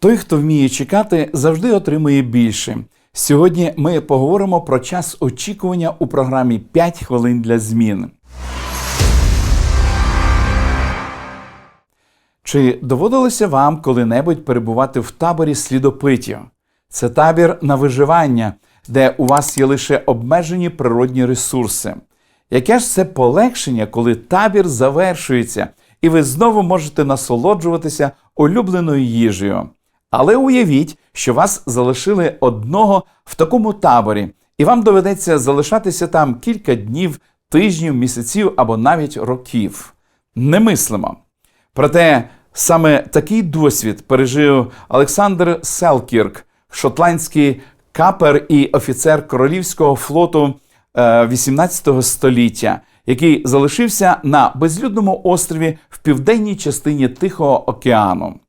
Той, хто вміє чекати, завжди отримує більше. Сьогодні ми поговоримо про час очікування у програмі «5 хвилин для змін. Чи доводилося вам коли-небудь перебувати в таборі слідопитів? Це табір на виживання, де у вас є лише обмежені природні ресурси. Яке ж це полегшення, коли табір завершується, і ви знову можете насолоджуватися улюбленою їжею? Але уявіть, що вас залишили одного в такому таборі, і вам доведеться залишатися там кілька днів, тижнів, місяців або навіть років. Немислимо. Проте саме такий досвід пережив Олександр Селкірк, шотландський капер і офіцер Королівського флоту е, 18 століття, який залишився на безлюдному острові в південній частині Тихого океану.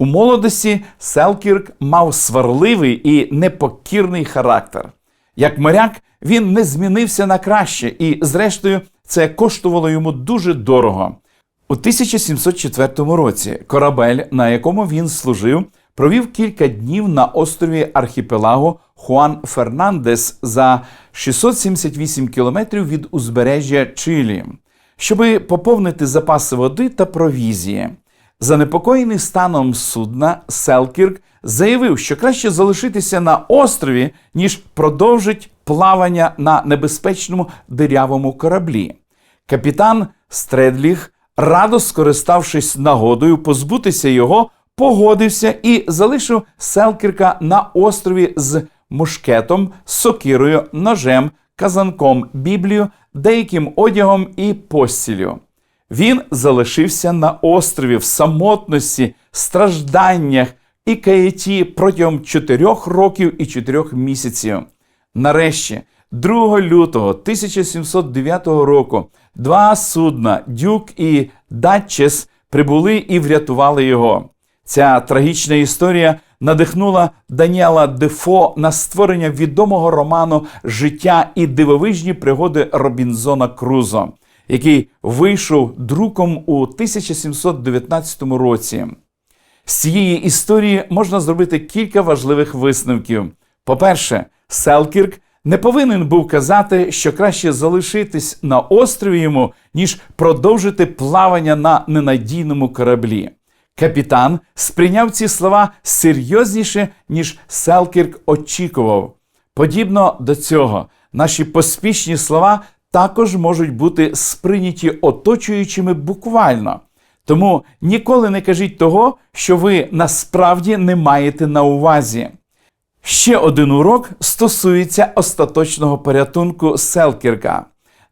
У молодості Селкірк мав сварливий і непокірний характер. Як моряк, він не змінився на краще, і, зрештою, це коштувало йому дуже дорого. У 1704 році корабель, на якому він служив, провів кілька днів на острові архіпелагу Хуан Фернандес за 678 кілометрів від узбережжя Чилі, щоби поповнити запаси води та провізії. Занепокоєний станом судна, Селкірк заявив, що краще залишитися на острові, ніж продовжить плавання на небезпечному дирявому кораблі. Капітан Стредліг, радо скориставшись нагодою позбутися його, погодився і залишив Селкірка на острові з мушкетом, сокирою, ножем, казанком, біблією, деяким одягом і постілю. Він залишився на острові в самотності, стражданнях і каяті протягом чотирьох років і чотирьох місяців. Нарешті, 2 лютого 1709 року, два судна Дюк і Датчес прибули і врятували його. Ця трагічна історія надихнула Даніела Дефо на створення відомого роману Життя і дивовижні пригоди Робінзона Крузо, який вийшов друком у 1719 році. З цієї історії можна зробити кілька важливих висновків. По-перше, Селкірк не повинен був казати, що краще залишитись на острові йому, ніж продовжити плавання на ненадійному кораблі. Капітан сприйняв ці слова серйозніше, ніж Селкірк очікував. Подібно до цього, наші поспішні слова також можуть бути сприйняті оточуючими буквально. Тому ніколи не кажіть того, що ви насправді не маєте на увазі. Ще один урок стосується остаточного порятунку Селкірка.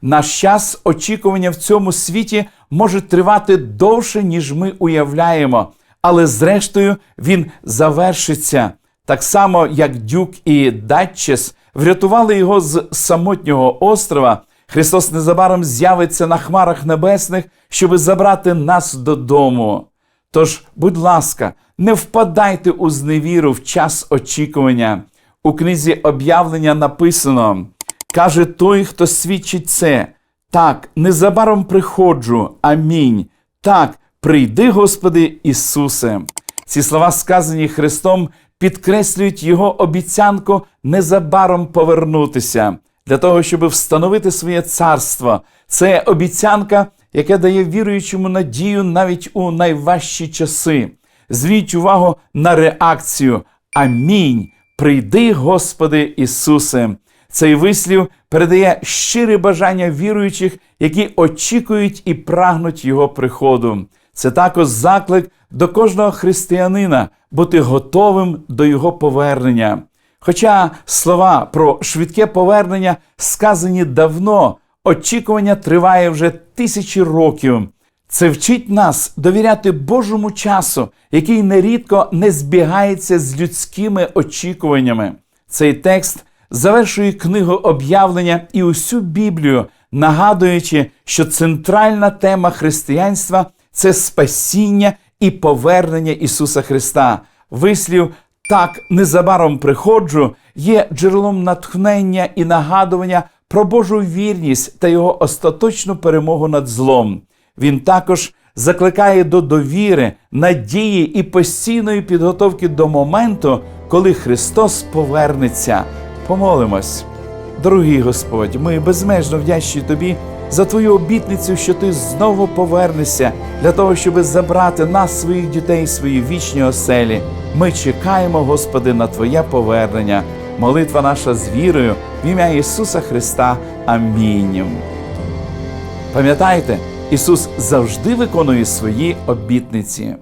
Наш час очікування в цьому світі може тривати довше, ніж ми уявляємо, але зрештою він завершиться. Так само, як Дюк і Датчес врятували його з самотнього острова. Христос незабаром з'явиться на хмарах небесних, щоби забрати нас додому. Тож, будь ласка, не впадайте у зневіру в час очікування. У книзі об'явлення написано: каже той, хто свідчить це. Так, незабаром приходжу. Амінь. Так, прийди, Господи Ісусе. Ці слова, сказані Христом, підкреслюють Його обіцянку незабаром повернутися для того, щоб встановити своє царство. Це обіцянка, яка дає віруючому надію навіть у найважчі часи. Зверніть увагу на реакцію. Амінь. Прийди, Господи Ісусе. Цей вислів передає щире бажання віруючих, які очікують і прагнуть Його приходу. Це також заклик до кожного християнина бути готовим до Його повернення. Хоча слова про швидке повернення сказані давно, очікування триває вже тисячі років. Це вчить нас довіряти Божому часу, який нерідко не збігається з людськими очікуваннями. Цей текст завершує книгу об'явлення і усю Біблію, нагадуючи, що центральна тема християнства це спасіння і повернення Ісуса Христа. Вислів так незабаром приходжу є джерелом натхнення і нагадування про Божу вірність та його остаточну перемогу над злом. Він також закликає до довіри, надії і постійної підготовки до моменту, коли Христос повернеться. Помолимось. Дорогий Господь, ми безмежно вдячні Тобі за Твою обітницю, що Ти знову повернешся для того, щоб забрати нас, своїх дітей, свої вічні оселі. Ми чекаємо, Господи, на Твоє повернення. Молитва наша з вірою в ім'я Ісуса Христа. Амінь. Пам'ятайте, Ісус завжди виконує свої обітниці.